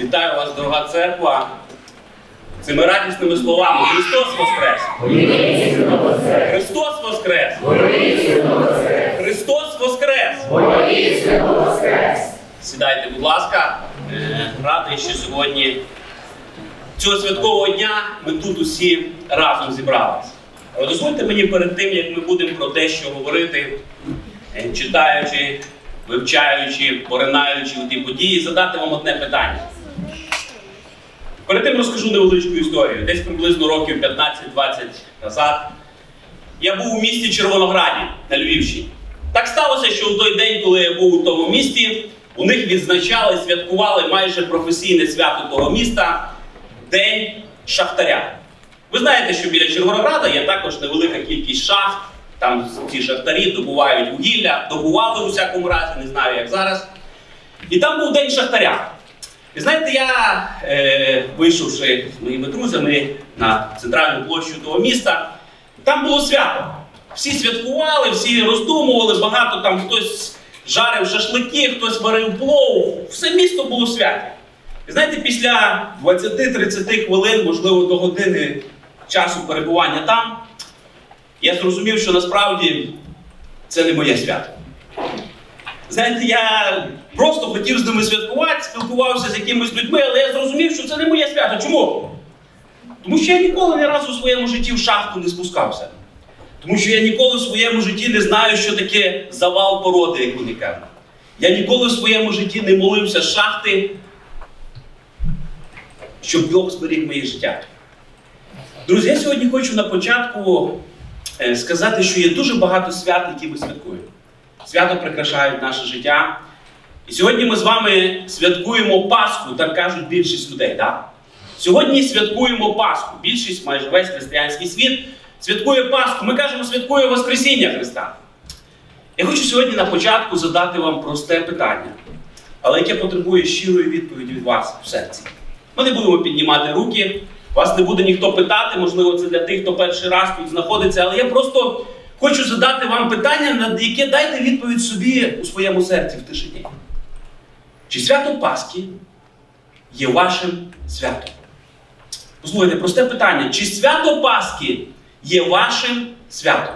Вітаю вас, дорога церква, цими радісними словами. Христос Воскрес! Христос Воскрес! Христос Воскрес! Сідайте, будь ласка. Е, Радий, що сьогодні цього святкового дня ми тут усі разом зібралися. Але дозвольте мені перед тим, як ми будемо про те, що говорити, е, читаючи, вивчаючи, поринаючи у ті події, задати вам одне питання. Перед тим розкажу невеличку історію. Десь приблизно років 15-20 назад я був у місті Червонограді на Львівщині. Так сталося, що у той день, коли я був у тому місті, у них відзначали, святкували майже професійне свято того міста День Шахтаря. Ви знаєте, що біля Червонограда є також невелика кількість шахт. Там ці шахтарі добувають вугілля, добували у всякому разі, не знаю як зараз. І там був День Шахтаря. І знаєте, я, е, вийшовши з моїми друзями на центральну площу того міста, там було свято. Всі святкували, всі роздумували, багато там хтось жарив шашлики, хтось варив плов. Все місто було в святі. І знаєте, після 20-30 хвилин, можливо, до години часу перебування там, я зрозумів, що насправді це не моє свято. Знаєте, я просто хотів з ними святкувати, спілкувався з якимись людьми, але я зрозумів, що це не моє свято. Чому? Тому що я ніколи ні разу в своєму житті в шахту не спускався. Тому що я ніколи в своєму житті не знаю, що таке завал породи, як вони кажуть. Я ніколи в своєму житті не молився з шахти, щоб Бог зберіг моє життя. Друзі, я сьогодні хочу на початку е, сказати, що є дуже багато свят, які ми святкуємо. Свято прикрашають наше життя. І сьогодні ми з вами святкуємо Пасху, так кажуть більшість людей. Так? Сьогодні святкуємо Пасху. Більшість, майже весь християнський світ святкує Пасху. Ми кажемо, святкує Воскресіння Христа. Я хочу сьогодні на початку задати вам просте питання, але яке потребує щирої відповіді від вас в серці. Ми не будемо піднімати руки, вас не буде ніхто питати, можливо, це для тих, хто перший раз тут знаходиться, але я просто хочу задати вам питання, на яке дайте відповідь собі у своєму серці в тишині. Чи свято Пасхи є вашим святом? Послухайте, просте питання: чи свято Пасхи є вашим святом?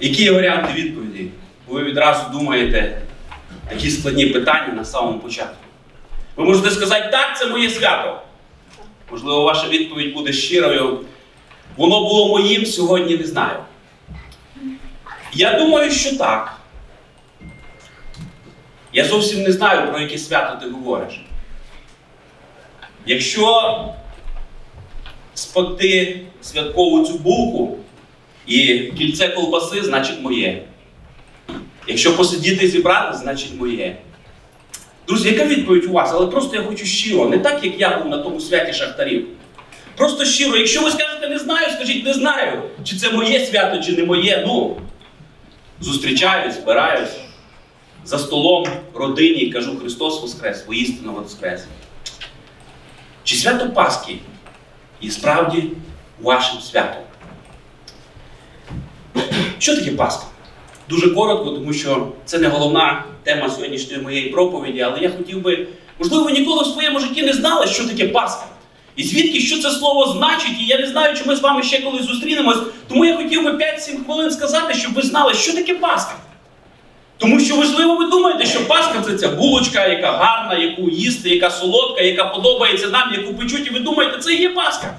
Які є варіанти відповіді? Бо ви відразу думаєте такі складні питання на самому початку. Ви можете сказати, так, це моє свято. Можливо, ваша відповідь буде щирою. Воно було моїм, сьогодні не знаю. Я думаю, що так. Я зовсім не знаю, про яке свято ти говориш. Якщо спекти святкову цю булку і кільце колбаси, значить моє. Якщо посидіти і зібрати, значить моє. Друзі, яка відповідь у вас? Але просто я хочу щиро, не так, як я був на тому святі шахтарів. Просто щиро, якщо ви скажете не знаю, скажіть не знаю, чи це моє свято, чи не моє. Ну, зустрічаюсь, збираюсь за столом родині і кажу Христос Воскрес, воістину Воскрес. Чи свято Пасхи є справді вашим святом? Що таке Пасха? Дуже коротко, тому що це не головна тема сьогоднішньої моєї проповіді, але я хотів би, можливо, ви ніколи в своєму житті не знали, що таке Пасха. І звідки що це слово значить, і я не знаю, чи ми з вами ще колись зустрінемось. Тому я хотів би 5-7 хвилин сказати, щоб ви знали, що таке Пасха. Тому що, можливо, ви думаєте, що Пасха це ця булочка, яка гарна, яку їсти, яка солодка, яка подобається нам, яку печуть, і ви думаєте, це і є Пасха.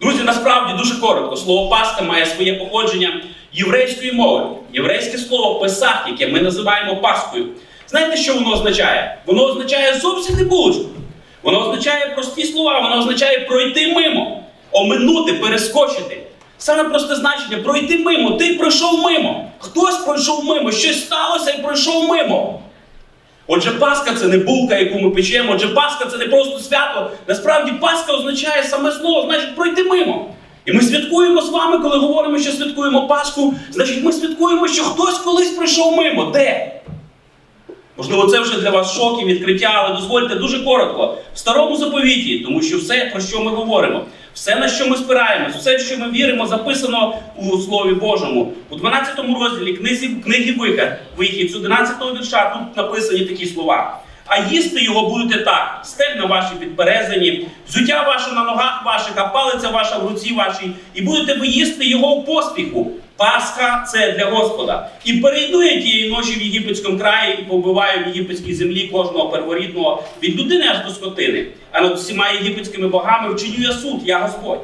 Друзі, насправді дуже коротко. Слово Пасха має своє походження єврейської мови. Єврейське слово Песах, яке ми називаємо Пасхою. Знаєте, що воно означає? Воно означає зовсім не булочку. Воно означає прості слова, воно означає пройти мимо, оминути, перескочити. Саме просте значення пройти мимо. Ти пройшов мимо. Хтось пройшов мимо, щось сталося і пройшов мимо. Отже, Пасха це не булка, яку ми печемо. Отже, Пасха це не просто свято. Насправді Пасха означає саме слово, значить пройти мимо. І ми святкуємо з вами, коли говоримо, що святкуємо Пасху, значить ми святкуємо, що хтось колись пройшов мимо. Де? Можливо, це вже для вас шок і відкриття, але дозвольте дуже коротко. В старому заповіті, тому що все, про що ми говоримо, все, на що ми спираємось, все, що ми віримо, записано у Слові Божому. У 12 розділі книзі, книги Вихід, з 11 вірша, тут написані такі слова. а їсти його будете так: стегна ваші підперезані, взуття ваше на ногах ваших, а палиця ваша в руці вашій, і будете ви їсти його в поспіху. Пасха це для Господа. І перейду я тієї ночі в єгипетському краї і побиваю в єгипетській землі кожного перворідного від людини аж до скотини. А над всіма єгипетськими богами вчиню я суд, я Господь.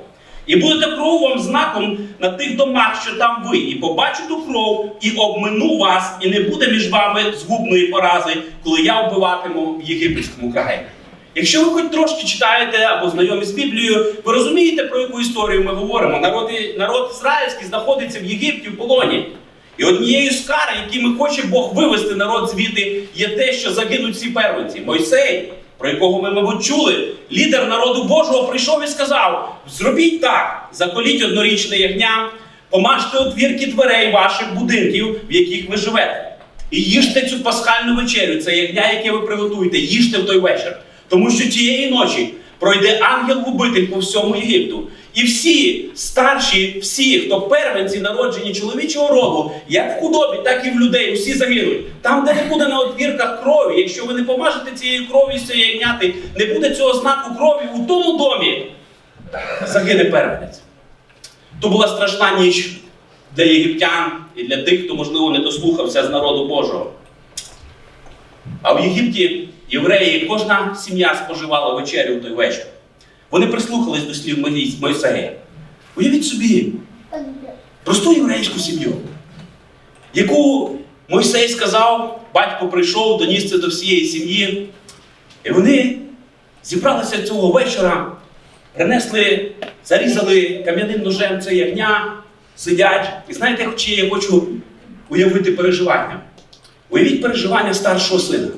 І будете кров вам знаком на тих домах, що там ви, і побачу ту кров, і обмину вас, і не буде між вами згубної порази, коли я вбиватиму в єгипетському краї. Якщо ви хоч трошки читаєте або знайомі з Біблією, ви розумієте, про яку історію ми говоримо. Народ, народ ізраїльський знаходиться в Єгипті в полоні. І однією з кар, якими хоче Бог вивести народ звідти, є те, що загинуть всі первенці. Мойсей, про якого ми, мабуть, чули, лідер народу Божого прийшов і сказав: зробіть так, заколіть однорічне ягня, помажте отвірки дверей ваших будинків, в яких ви живете. І їжте цю пасхальну вечерю, це ягня, яке ви приготуєте, їжте в той вечір. Тому що тієї ночі пройде ангел губитель по всьому Єгипту. І всі старші, всі, хто первенці народжені чоловічого роду, як в худобі, так і в людей, всі загинуть. Там, де не буде на отвірках крові, якщо ви не помажете цією кров'ю з цієї ягняти, не буде цього знаку крові у тому домі, загине первенець. То була страшна ніч для єгиптян і для тих, хто, можливо, не дослухався з народу Божого. А в Єгипті євреї, кожна сім'я споживала вечерю в той вечір. Вони прислухались до слів Мойсея. Уявіть собі просту єврейську сім'ю, яку Мойсей сказав, батько прийшов, доніс це до всієї сім'ї. І вони зібралися цього вечора, принесли, зарізали кам'яним ножем це ягня, сидять. І знаєте, чи я хочу уявити переживання? Уявіть переживання старшого сина.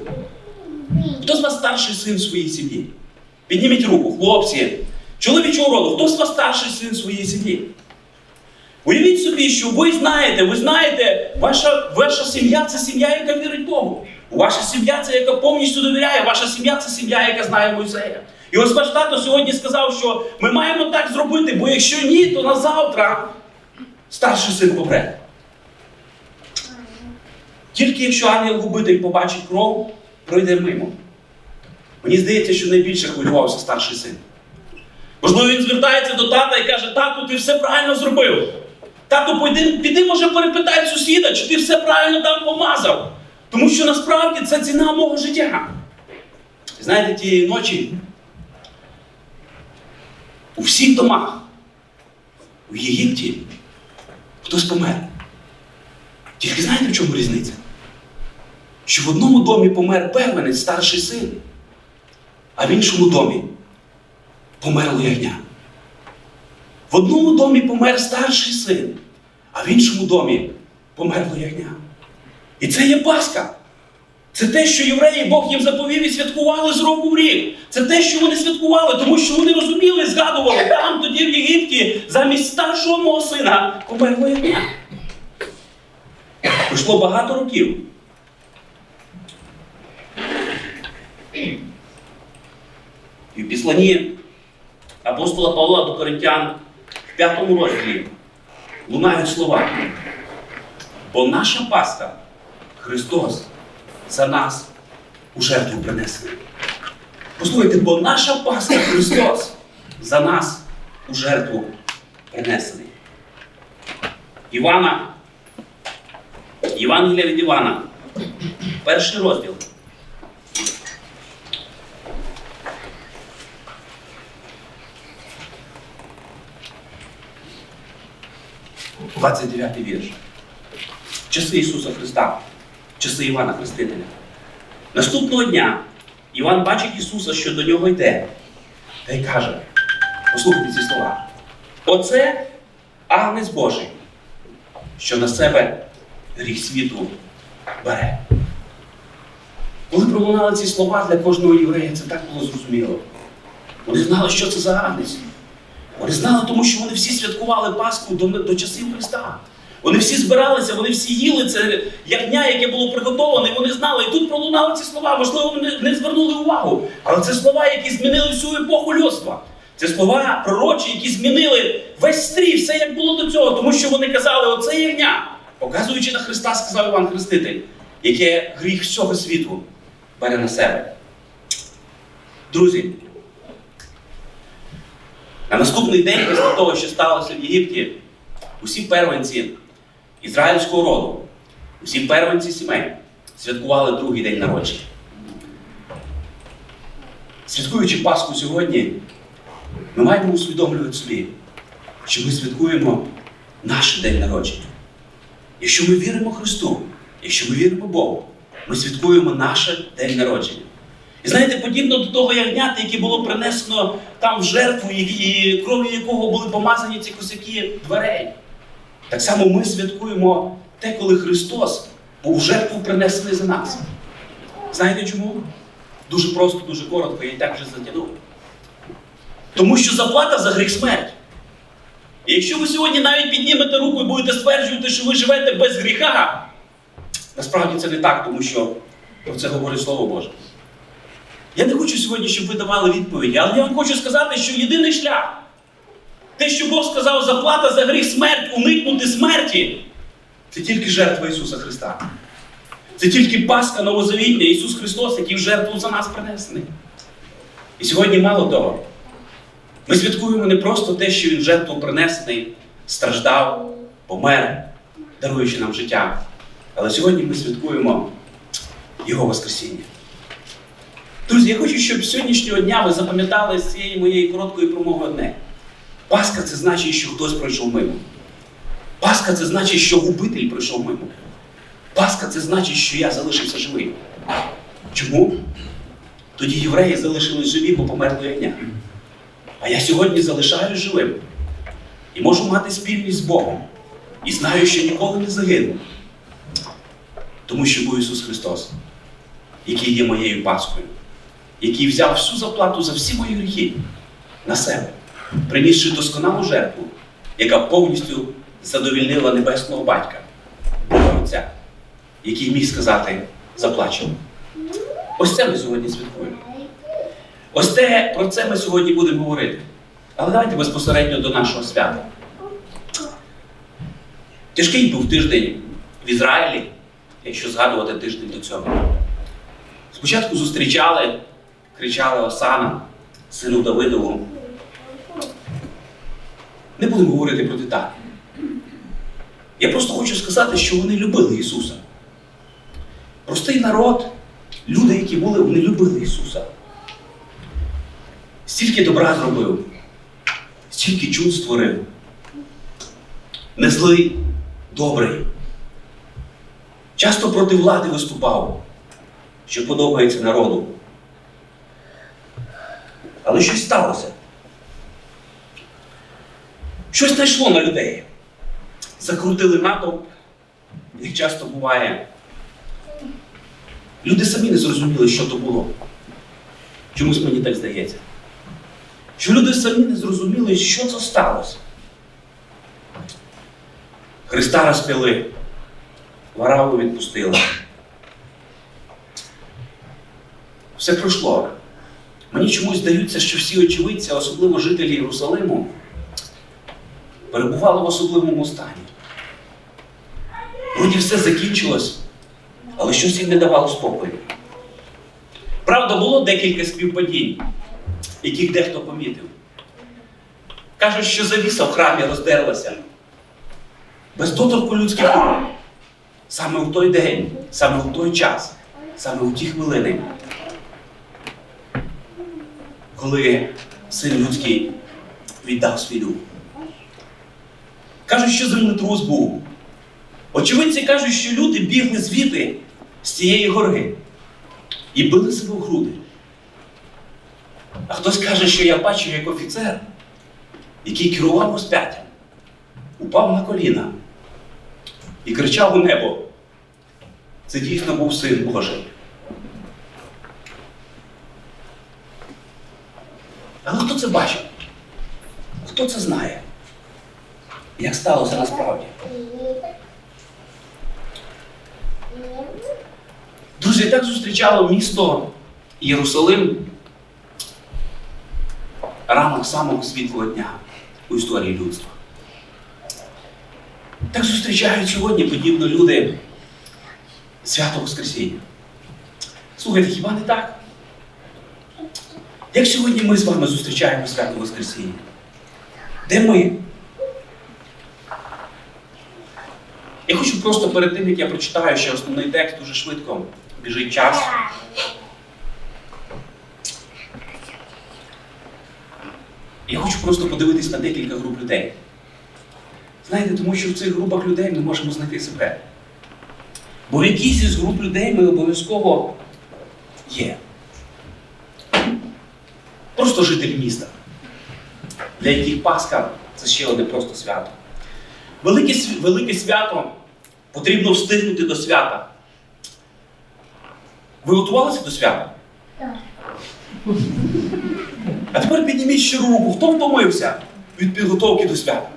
Хто з вас старший син в своїй сім'ї? Підніміть руку, хлопці. Чоловічого роду, хто з вас старший син в своїй сім'ї? Уявіть собі, що ви знаєте, ви знаєте, ваша, ваша сім'я це сім'я, яка вірить Богу. Ваша сім'я це яка повністю довіряє, ваша сім'я це сім'я, яка знає Мойсея. І ось ваш тато сьогодні сказав, що ми маємо так зробити, бо якщо ні, то на завтра старший син помре. Тільки якщо ангел-губитель побачить кров, пройде мимо. Мені здається, що найбільше хвилювався старший син. Можливо, він звертається до тата і каже: тату, ти все правильно зробив. Тату, піди, піди, може, перепитай сусіда, чи ти все правильно там помазав. Тому що насправді це ціна мого життя. Знаєте, тієї ночі у всіх домах у Єгипті хтось помер. Тільки знаєте, в чому різниця? Що в одному домі помер первенець, старший син, а в іншому домі померло ягня. В одному домі помер старший син, а в іншому домі померло ягня. І це є Пасха. Це те, що євреї Бог їм заповів і святкували з року в рік. Це те, що вони святкували, тому що вони розуміли, згадували, там тоді в Єгипті замість старшого мого сина померло ягня. Пройшло багато років. І в післанні апостола Павла до Коринтян в п'ятому розділі лунають слова. Бо наша Пасха Христос за нас у жертву принесений. Послухайте, бо наша Пасха Христос за нас у жертву принесений. Івана, Євангелія від Івана, перший розділ. 29 вірш. Часи Ісуса Христа, часи Івана Хрестителя. Наступного дня Іван бачить Ісуса, що до нього йде, та й каже: послухайте ці слова. Оце Агнець Божий, що на себе гріх світу бере. Коли пролунали ці слова для кожного єврея, це так було зрозуміло. Вони знали, що це за Агнець. Вони знали, тому що вони всі святкували Пасху до, до часів Христа. Вони всі збиралися, вони всі їли це ягня, яке було приготоване, вони знали. І тут пролунали ці слова, можливо, вони не звернули увагу. Але це слова, які змінили всю епоху людства. Це слова пророчі, які змінили весь стрій, все як було до цього, тому що вони казали, оце ягня, показуючи на Христа, сказав Іван Хреститель, яке гріх всього світу бере на себе. Друзі, на наступний день після того, що сталося в Єгипті, усі первенці ізраїльського роду, усі первенці сімей святкували другий день народження. Святкуючи Пасху сьогодні, ми маємо усвідомлювати собі, що ми святкуємо наш день народження. Якщо ми віримо Христу, якщо ми віримо Богу, ми святкуємо наш день народження. І знаєте, подібно до того ягнята, яке було принесено там в жертву, і, кров'ю якого були помазані ці косяки дверей. Так само ми святкуємо те, коли Христос був в жертву принесений за нас. Знаєте чому? Дуже просто, дуже коротко, я і так вже затягнув. Тому що заплата за гріх смерть. І якщо ви сьогодні навіть піднімете руку і будете стверджувати, що ви живете без гріха, насправді це не так, тому що про це говорить Слово Боже. Я не хочу сьогодні, щоб ви давали відповіді, але я вам хочу сказати, що єдиний шлях, те, що Бог сказав, заплата за гріх смерть, уникнути смерті, це тільки жертва Ісуса Христа. Це тільки Пасха Новозавітня, Ісус Христос, який в жертву за нас принесений. І сьогодні мало того, ми святкуємо не просто те, що Він жертву принесений, страждав, помер, даруючи нам життя. Але сьогодні ми святкуємо Його Воскресіння. Друзі, я хочу, щоб сьогоднішнього дня ви запам'ятали з цієї моєї короткої промови одне. Пасха це значить, що хтось пройшов мимо. Пасха це значить, що губитель пройшов мимо. Пасха це значить, що я залишився живим. Чому? Тоді євреї залишились живі, бо померли ягня. А я сьогодні залишаюсь живим і можу мати спільність з Богом. І знаю, що ніколи не загину. Тому що був Ісус Христос, який є моєю Пасхою, який взяв всю заплату за всі мої гріхи на себе, принісши досконалу жертву, яка повністю задовільнила небесного батька, Бога Отця, який міг сказати заплачено. Ось це ми сьогодні святкуємо. Ось те, про це ми сьогодні будемо говорити. Але давайте безпосередньо до нашого свята. Тяжкий був тиждень в Ізраїлі, якщо згадувати тиждень до цього. Спочатку зустрічали, кричали Осана, сину Давидову. Не будемо говорити про деталі. Я просто хочу сказати, що вони любили Ісуса. Простий народ, люди, які були, вони любили Ісуса. Стільки добра зробив, стільки чуд створив. Не злий, добрий. Часто проти влади виступав, що подобається народу. Але щось сталося. Щось знайшло на людей. Закрутили натовп, як часто буває. Люди самі не зрозуміли, що то було. Чомусь мені так здається. Що люди самі не зрозуміли, що це сталося. Христа розпили, вараву відпустили. Все пройшло. Мені чомусь здається, що всі очевидці, особливо жителі Єрусалиму, перебували в особливому стані. Вроді все закінчилось, але щось їм не давало спокою. Правда, було декілька співпадінь, яких дехто помітив. Кажуть, що завіса в храмі роздерлася. Без доторку людських рук. Саме в той день, саме в той час, саме у ті хвилини, коли син людський віддав свій дух. Кажуть, що землетрус був. Очевидці кажуть, що люди бігли звідти з цієї гори і били себе в груди. А хтось каже, що я бачив як офіцер, який керував розп'яттям, упав на коліна і кричав у небо. Це дійсно був син Божий. Але хто це бачив? Хто це знає? Як сталося насправді? Друзі, так зустрічало місто Єрусалим ранок самого світлого дня у історії людства. Так зустрічають сьогодні подібно люди свято Воскресіння. Слухайте, хіба не так? Як сьогодні ми з вами зустрічаємо свято Воскресіння? Де ми? Я хочу просто перед тим, як я прочитаю ще основний текст, дуже швидко біжить час. Я хочу просто подивитись на декілька груп людей. Знаєте, тому що в цих групах людей ми можемо знайти себе. Бо в якійсь із груп людей ми обов'язково є. Просто жителі міста, для яких Пасха це ще одне просто свято. Велике, велике свято потрібно встигнути до свята. Ви готувалися до свята? Так. А тепер підніміть ще руку. Хто втомився від підготовки до свята?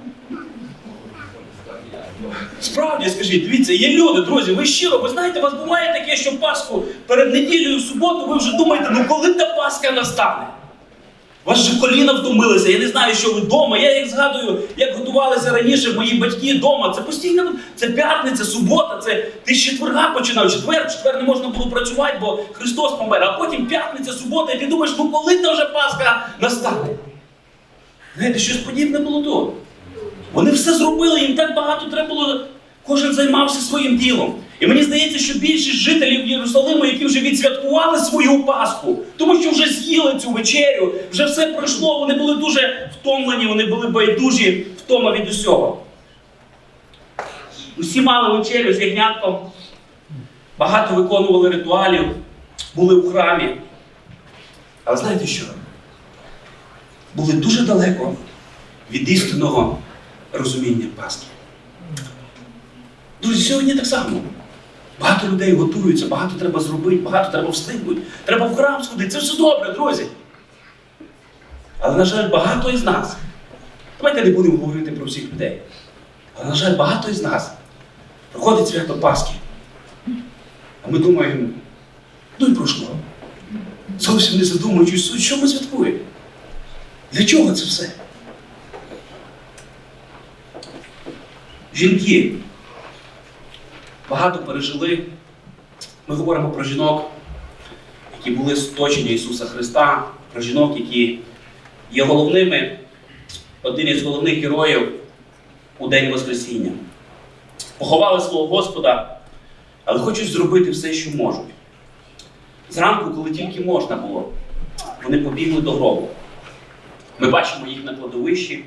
Справді скажіть, дивіться, є люди, друзі, ви щиро, ви знаєте, у вас буває таке, що Пасху перед неділею, в суботу, ви вже думаєте, ну коли та Пасха настане? Же коліна втомилися, я не знаю, що ви вдома. Я як згадую, як готувалися раніше мої батьки вдома. Це постійно, це п'ятниця, субота, це ти з четверга починав, четвер, четвер не можна було працювати, бо Христос помер. А потім п'ятниця, субота, і ти думаєш, ну коли та вже Пасха настане? Знаєте, щось подібне було тут. Вони все зробили, їм так багато треба було. Кожен займався своїм ділом. І мені здається, що більшість жителів Єрусалиму, які вже відсвяткували свою Пасху, тому що вже з'їли цю вечерю, вже все пройшло, вони були дуже втомлені, вони були байдужі, втома від усього. Усі мали вечерю з ягнятком, багато виконували ритуалів, були у храмі. Але знаєте що? Були дуже далеко від істинного розуміння Пасхи. Друзі, сьогодні так само. Багато людей готуються, багато треба зробити, багато треба встигнути. Треба в храм сходити. Це все добре, друзі. Але, на жаль, багато із нас. Давайте не будемо говорити про всіх людей. Але, на жаль, багато із нас проходить свято Пасхи. А ми думаємо, ну і пройшло. Зовсім не задумуючись що ми святкуємо. Для чого це все? Жінки багато пережили. Ми говоримо про жінок, які були з оточення Ісуса Христа, про жінок, які є головними, один із головних героїв у День Воскресіння. Поховали свого Господа, але хочуть зробити все, що можуть. Зранку, коли тільки можна було, вони побігли до гробу. Ми бачимо їх на кладовищі.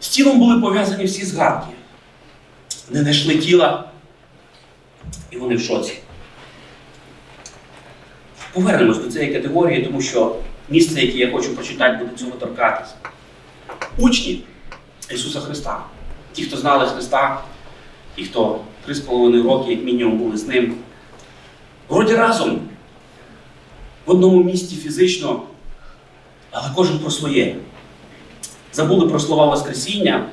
З тілом були пов'язані всі згадки. Вони знайшли тіла, і вони в шоці. Повернемось до цієї категорії, тому що місце, яке я хочу прочитати, буде цього торкатися. Учні Ісуса Христа. Ті, хто знали Христа, ті, хто три з половиною роки, як мінімум, були з ним. Вроді разом, в одному місті фізично, але кожен про своє. Забули про слова Воскресіння.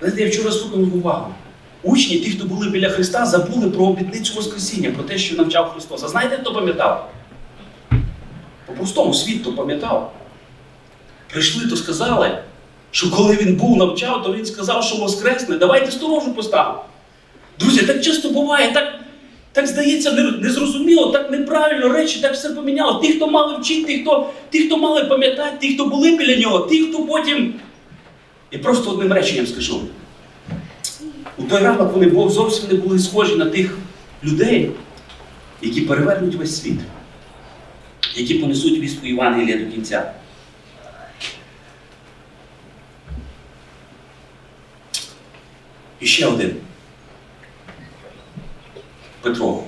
Знаєте, я вчора слухав увагу. Учні, ті, хто були біля Христа, забули про обітницю Воскресіння, про те, що навчав Христос. А знаєте, хто пам'ятав? По-простому світ то пам'ятав. Прийшли, то сказали, що коли він був навчав, то він сказав, що воскресне, давайте сторожу поставимо. Друзі, так часто буває, так, так здається, незрозуміло, так неправильно речі, так все поміняло. Ті, хто мали вчити, ті, хто, ті, хто мали пам'ятати, ті, хто були біля нього, ті, хто потім. І просто одним реченням скажу. У той ранок вони зовсім не були схожі на тих людей, які перевернуть весь світ, які понесуть вістку Євангелія до кінця. І ще один. Петро.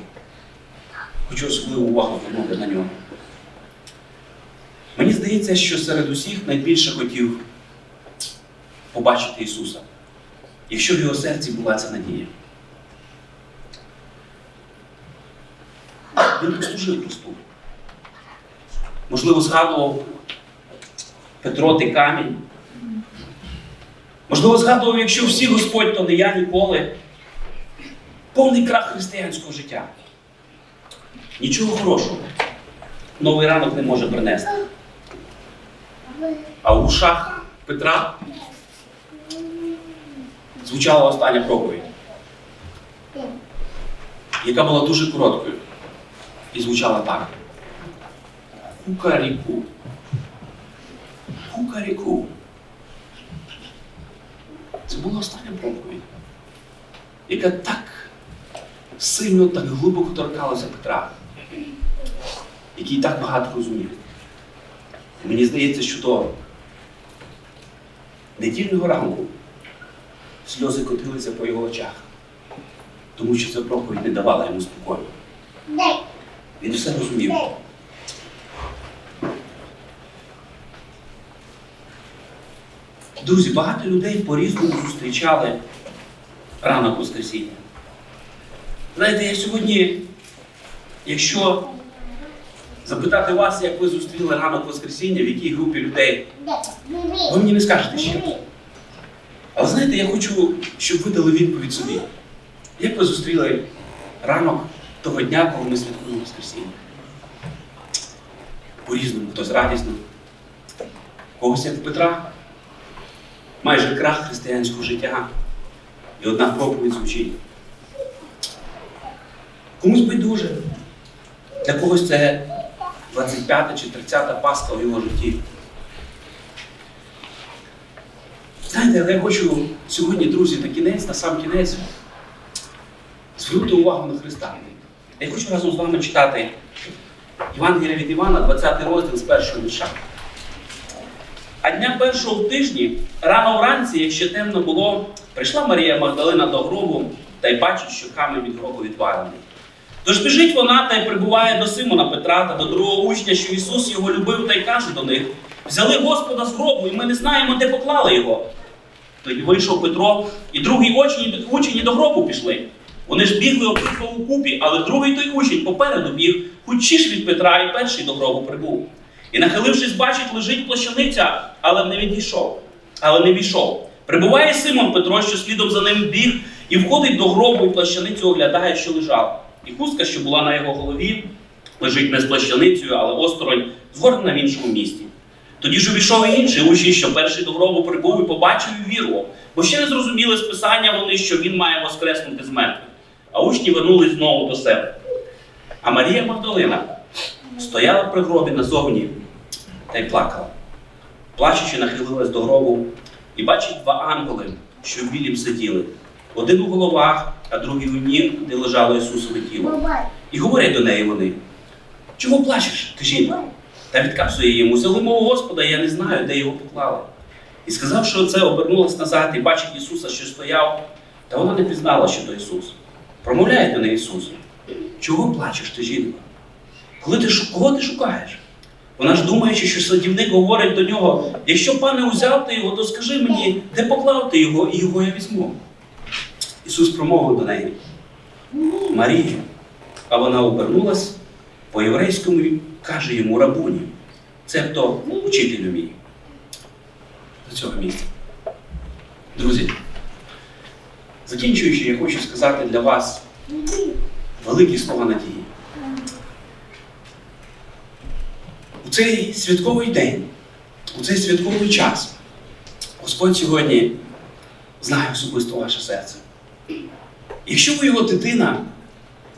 Хочу особливу увагу звернути на нього. Мені здається, що серед усіх найбільше хотів побачити Ісуса, якщо в його серці була ця надія. Він послужив Христу. Можливо, згадував Петро ти камінь. Можливо, згадував, якщо всі Господь, то не я ніколи. Повний крах християнського життя. Нічого хорошого. Новий ранок не може принести. А в ушах Петра звучала остання проповідь, яка була дуже короткою і звучала так. Кукаріку. Кукаріку. Це була остання проповідь, яка так сильно, так глибоко торкалася Петра, який так багато розумів. Мені здається, що до недільного ранку сльози котилися по його очах, тому що ця проповідь не давала йому спокою. Він все розумів. Друзі, багато людей по-різному зустрічали ранок Воскресіння. Знаєте, я сьогодні, якщо запитати вас, як ви зустріли ранок Воскресіння, в якій групі людей, ви мені не скажете ще. Але знаєте, я хочу, щоб ви дали відповідь собі. Як ви зустріли ранок того дня, коли ми святкуємо Воскресіння? По-різному, хтось радісно, когось як Петра, майже крах християнського життя. І одна проповідь звучить. Комусь байдуже. Для когось це 25 чи 30 Пасха в його житті. Знаєте, але я хочу сьогодні, друзі, на кінець, на сам кінець, звернути увагу на Христа. Я хочу разом з вами читати Євангелія від Івана, 20 розділ з першого вірша. А дня першого в тижні, рано вранці, як ще темно було, прийшла Марія Магдалина до гробу та й бачить, що камінь від гробу відвалений. Тож біжить вона та й прибуває до Симона Петра та до другого учня, що Ісус його любив, та й каже до них: взяли Господа з гробу, і ми не знаємо, де поклали його. Тоді вийшов Петро, і другий учень, учені до гробу пішли. Вони ж бігли обидва у купі, але другий той учень попереду біг, худшіш від Петра, і перший до гробу прибув. І нахилившись, бачить, лежить плащаниця, але не відійшов, але не війшов. Прибуває Симон Петро, що слідом за ним біг, і входить до гробу, і плащаницю оглядає, що лежав. І хустка, що була на його голові, лежить не з плащаницею, але осторонь, згорнена в іншому місті. Тоді ж увійшов і інший учень, що перший до гробу прибув і побачив і вірував, бо ще не зрозуміли з писання вони, що він має воскреснути з мертвих. А учні вернулись знову до себе. А Марія Магдалина стояла при гробі назовні та й плакала. Плачучи, нахилилась до гробу і бачить два ангели, що в білім сиділи. Один у головах, а другий у ніг, де лежало Ісусове тіло. І говорять до неї вони: чого плачеш? Жінка? Та відказує йому, взяли мого Господа, я не знаю, де його поклали. І сказав, що це обернулась назад і бачить Ісуса, що стояв, та вона не пізнала, що то Ісус. Промовляє до неї Ісус. Чого плачеш ти, жінка? Коли ти кого ти шукаєш? Вона ж думаючи, що садівник говорить до нього: якщо пане узяв ти його, то скажи мені, де поклав ти його, і його я візьму. Ісус промовив до неї. Марія. А вона обернулась по-єврейському і каже йому рабуні, цебто учителю мій. До цього місця. Друзі, закінчуючи, я хочу сказати для вас великі слова надії. У цей святковий день, у цей святковий час, Господь сьогодні знає особисто ваше серце. Якщо ви його дитина,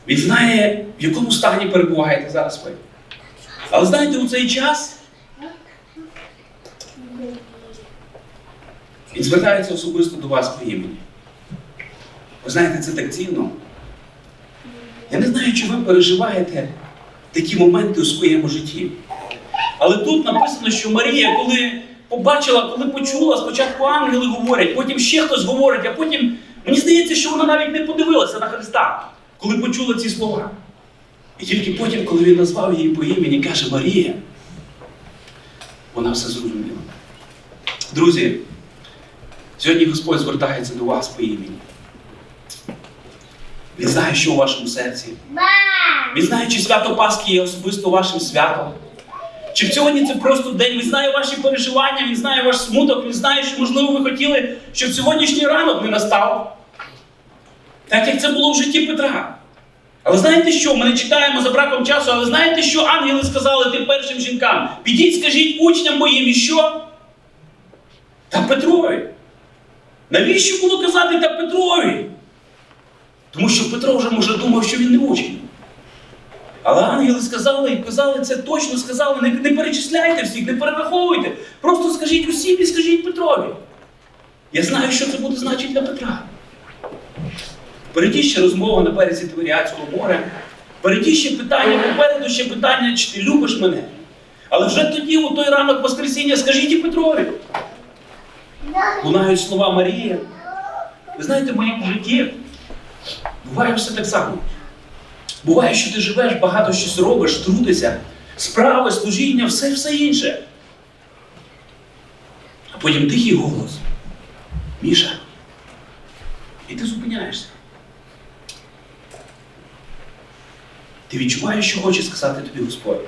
він знає, в якому стані перебуваєте зараз ви. Але знаєте, у цей час він звертається особисто до вас по імені. Ви знаєте, це так цінно. Я не знаю, чи ви переживаєте такі моменти у своєму житті. Але тут написано, що Марія, коли побачила, коли почула, спочатку ангели говорять, потім ще хтось говорить, а потім мені здається, що вона навіть не подивилася на Христа, коли почула ці слова. І тільки потім, коли він назвав її по імені, каже Марія, вона все зрозуміла. Друзі, сьогодні Господь звертається до вас по імені. Він знає, що у вашому серці. Він знає, чи свято Пасхи є особисто вашим святом. Чи сьогодні це просто день, він знає ваші переживання, він знає ваш смуток, він знає, що, можливо, ви хотіли, щоб сьогоднішній ранок не настав. Так як це було в житті Петра. Але знаєте що? Ми не читаємо за браком часу, але знаєте, що ангели сказали тим першим жінкам? Підіть, скажіть учням моїм, і що? Та Петрові. Навіщо було казати та Петрові? Тому що Петро вже може думав, що він не учень. Але ангели сказали і казали це точно сказали. Не, не перечисляйте всіх, не перераховуйте. Просто скажіть усім і скажіть Петрові. Я знаю, що це буде значити для Петра. Впереді ще розмова на березі Тиверіадського моря. Впереді ще питання, попереду ще питання, чи ти любиш мене. Але вже тоді, у той ранок Воскресіння, скажіть Петрові. Лунають слова Марії. Ви знаєте, в моєму житті буває все так само. Буває, що ти живеш, багато щось робиш, трудишся, справи, служіння, все все інше. А потім тихий голос. Міша. І ти зупиняєшся. Ти відчуваєш, що хоче сказати тобі Господь.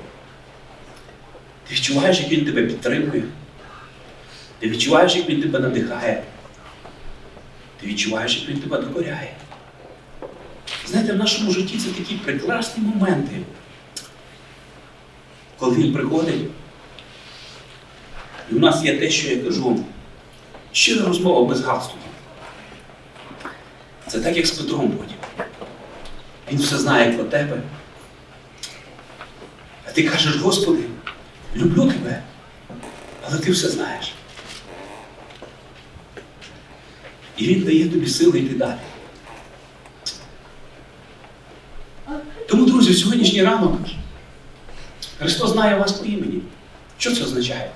Ти відчуваєш, як Він тебе підтримує. Ти відчуваєш, як Він тебе надихає. Ти відчуваєш, як Він тебе докоряє. Знаєте, в нашому житті це такі прекрасні моменти, коли він приходить, і у нас є те, що я кажу, щира розмова без галстуку. Це так, як з Петром потім. Він все знає про тебе. Ти кажеш, Господи, люблю тебе, але ти все знаєш. І Він дає тобі сили йти далі. Тому, друзі, сьогоднішній ранок Христос знає вас по імені. Що це означає?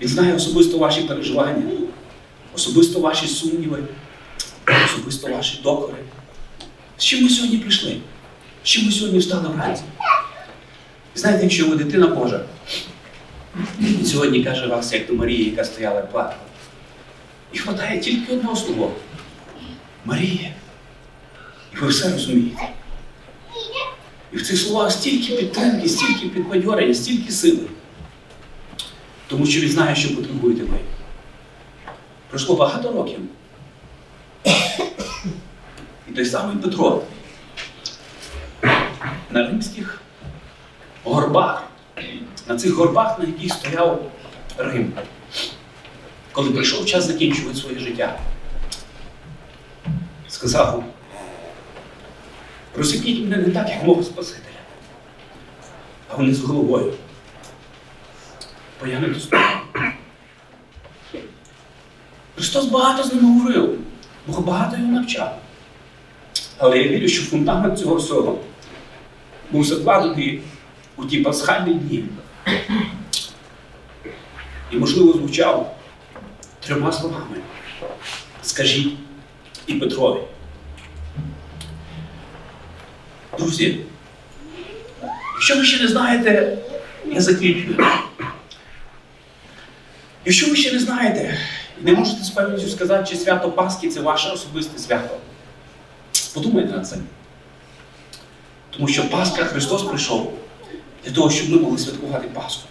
Він знає особисто ваші переживання, особисто ваші сумніви, особисто ваші докори. З чим ми сьогодні прийшли? З чим ми сьогодні встали вранці? Знаєте, якщо ви дитина Божа, сьогодні каже вас, як до Марії, яка стояла і плакала. І хватає тільки одного слова. Марія. І ви все розумієте. І в цих словах стільки підтримки, стільки підбадьорення, стільки сили. Тому що він знає, що потребуєте ви. Пройшло багато років. І той самий Петро на римських горбах, на цих горбах, на яких стояв Рим, коли прийшов час закінчувати своє життя, сказав, розіпніть мене не так, як мого Спасителя, а вони з головою. Бо я не. Христос багато з ним говорив, Бог багато його навчав. Але я вірю, що фундамент цього всього був закладений у ті пасхальні дні. І, можливо, звучав трьома словами. Скажіть і Петрові. Друзі, якщо ви ще не знаєте, я закріплюю. Якщо ви ще не знаєте не можете з певністю сказати, чи свято Пасхи це ваше особисте свято, подумайте над цим. Тому що Пасха Христос прийшов для того, щоб ми могли святкувати Пасху.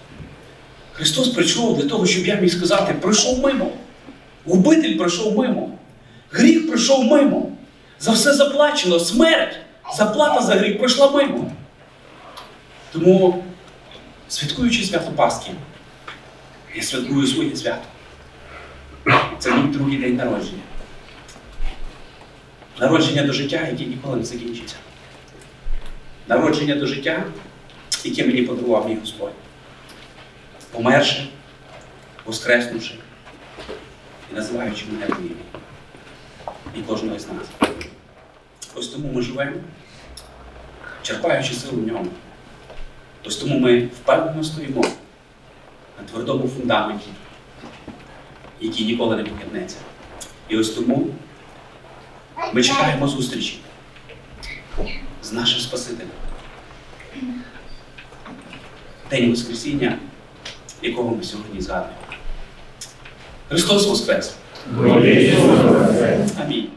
Христос прийшов для того, щоб я міг сказати, пройшов мимо. Губитель пройшов мимо. Гріх пройшов мимо. За все заплачено, смерть, заплата за гріх пройшла мимо. Тому, святкуючи свято Пасхи, я святкую своє свято. Це мій другий день народження. Народження до життя, яке ніколи не закінчиться. Народження до життя, яке мені подарував мій Господь. Померши, воскреснувши і називаючи мене ім'я. І кожного з нас. Ось тому ми живемо, черпаючи силу в ньому. Ось тому ми впевнено стоїмо на твердому фундаменті, який ніколи не похитнеться. І ось тому ми чекаємо зустрічі з нашим Спасителем. День Воскресіння, якого ми сьогодні згадуємо. Христос Воскрес! Амінь.